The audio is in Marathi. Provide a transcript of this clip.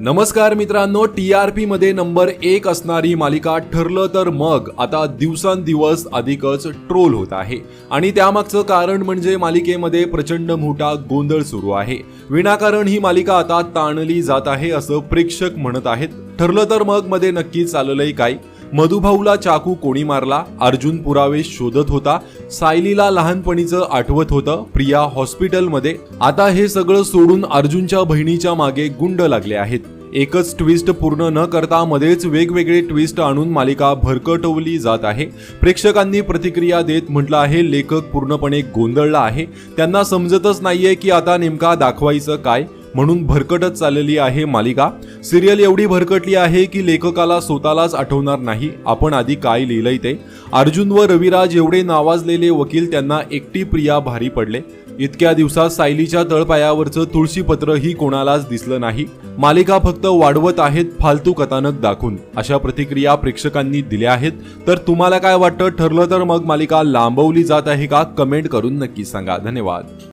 नमस्कार मित्रांनो टी आर पी मध्ये नंबर एक असणारी मालिका ठरलं तर मग. आता दिवसांदिवस अधिकच ट्रोल होत आहे. आणि त्यामागचं कारण म्हणजे मालिकेमध्ये प्रचंड मोठा गोंधळ सुरू आहे. विनाकारण ही मालिका आता ताणली जात आहे असं प्रेक्षक म्हणत आहेत. ठरलं तर मग मध्ये नक्की चाललंय काय? मधुभाऊला चाकू कोणी मारला? अर्जुन पुरावे शोधत होता. सायलीला लहानपणीचं आठवत होतं. प्रिया हॉस्पिटलमध्ये. आता हे सगळं सोडून अर्जुनच्या बहिणीच्या मागे गुंड लागले आहेत. एकच ट्विस्ट पूर्ण न करता मध्येच वेगवेगळे ट्विस्ट आणून मालिका भरकटवली जात आहे. प्रेक्षकांनी प्रतिक्रिया देत म्हटलं आहे लेखक पूर्णपणे गोंधळला आहे. त्यांना समजतच नाहीये की आता नेमका दाखवायचं काय. म्हणून भरकटत चाललेली आहे मालिका. सिरियल एवढी भरकटली आहे की लेखकाला स्वतःलाच आठवणार नाही. आपण आधी काय लिहिलंय ते. अर्जुन व रविराज एवढे नावाजलेले वकील त्यांना एकटी प्रिया भारी पडले. इतक्या दिवसात सायलीच्या तळपायावरचं तुळशीपत्र ही कोणालाच दिसलं नाही. मालिका फक्त वाढवत आहेत फालतू कथानक दाखवून. अशा प्रतिक्रिया प्रेक्षकांनी दिल्या आहेत. तर तुम्हाला काय वाटतं? ठरलं तर मग मालिका लांबवली जात आहे का? कमेंट करून नक्की सांगा. धन्यवाद.